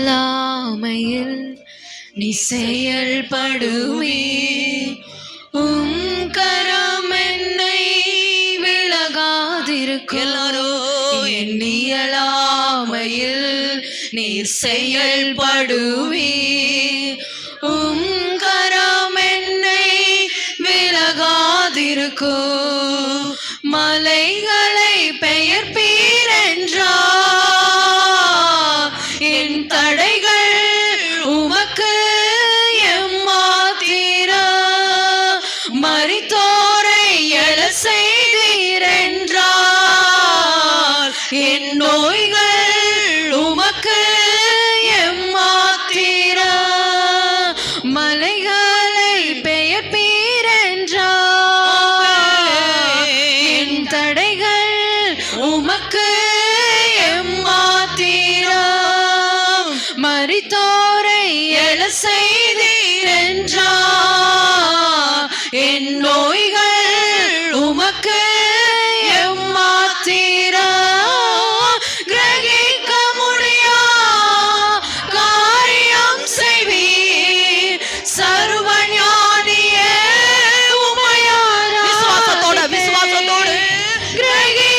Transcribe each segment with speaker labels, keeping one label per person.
Speaker 1: இல்லாமையில் நீ செயல்படுவே உம் கரம் என்னை விலகாதிருக்கும்.
Speaker 2: எல்லாரோ
Speaker 1: என் இயலாமையில் நீ செயல்படுவே உம் கரம் என்னை விலகாதிருக்கும். Greg!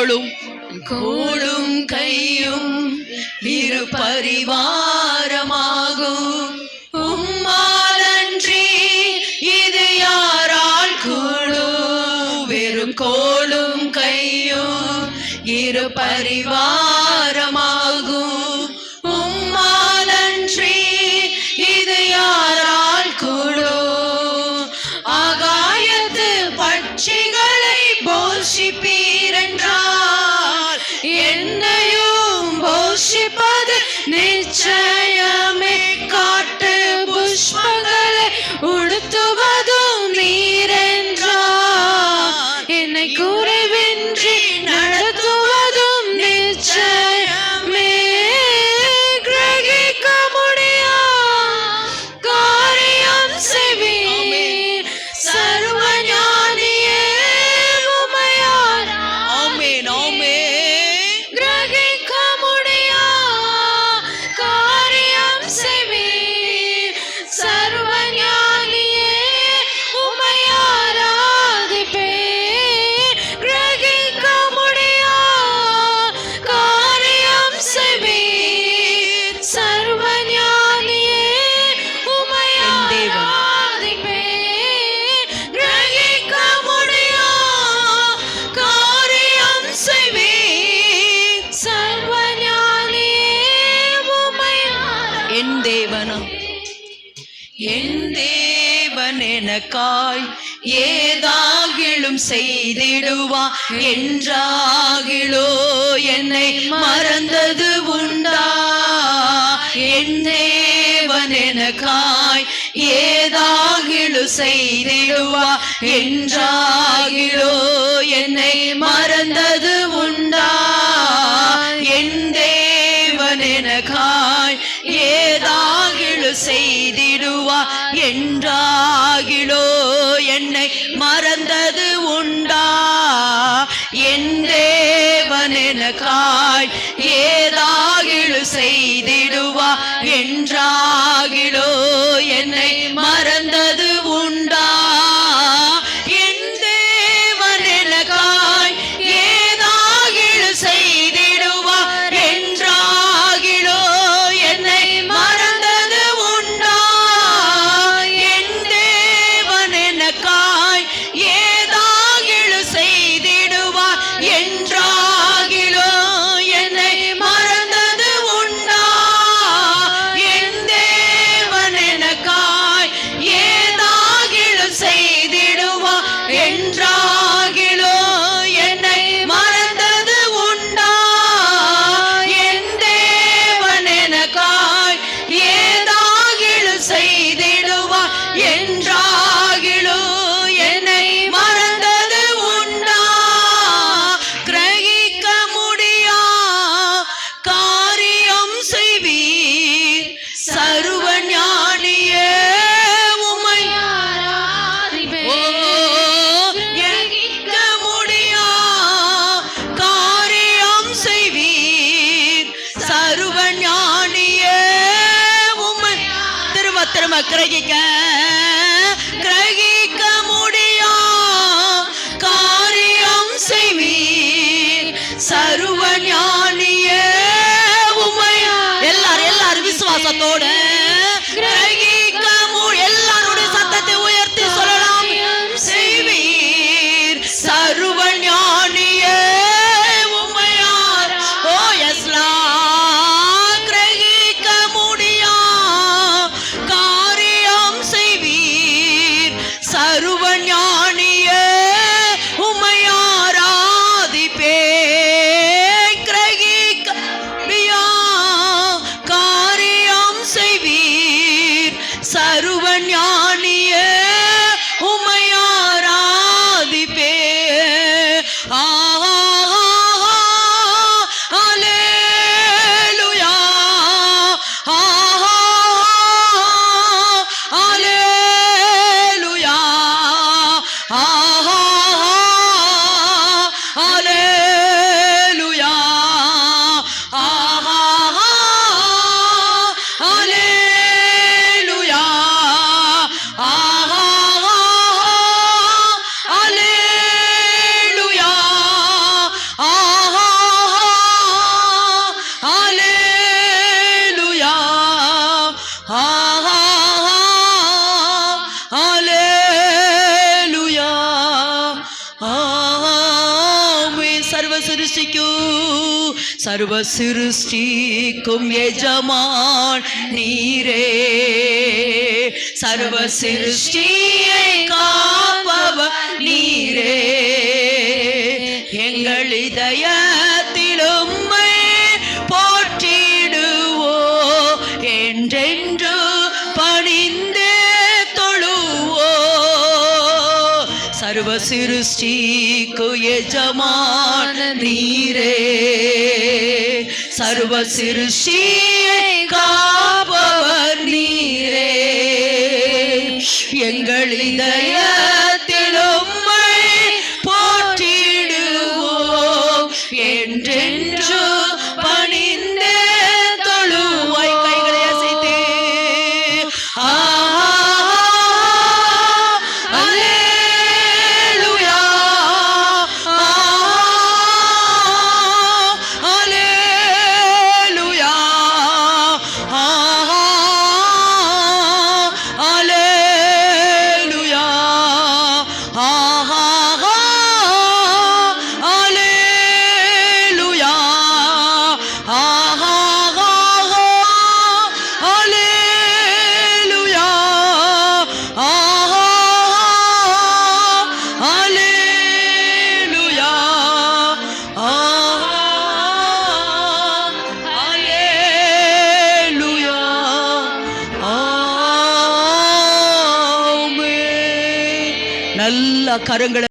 Speaker 2: கோளும்
Speaker 1: கோளும் கையும் இரு பரிவாரமாகும் உம்மாலன்றி இது யாரால் கூடும்? வெறும் கோளும் கையும் இரு பரிவாரமாகும்
Speaker 2: தேவன் எனக்காய் ஏதாகிலும் செய்திடுவா என்றாகிலோ என்னை மறந்தது உண்டா? என் தேவன் எனக்காய் ஏதாகிலு செய்திடுவா என்றாகிலோ என்னை மறந்தது நல்லது உண்டா? என்றேவனெனக்காய் ஏதாகிழு செய்திடுவா? என்றாகிலோ நாம் கிரகிக்க நேசிக்கൂ സർവ സൃഷ്ടിക്കും യജമാൻ നീരേ സർവ സൃഷ്ടിയെ കാപ്പവ നീരേ എങ്ങളിതയാ सृष्टि को ये जमान नीरे सर्व सृष्टि எல்லா கரங்களும்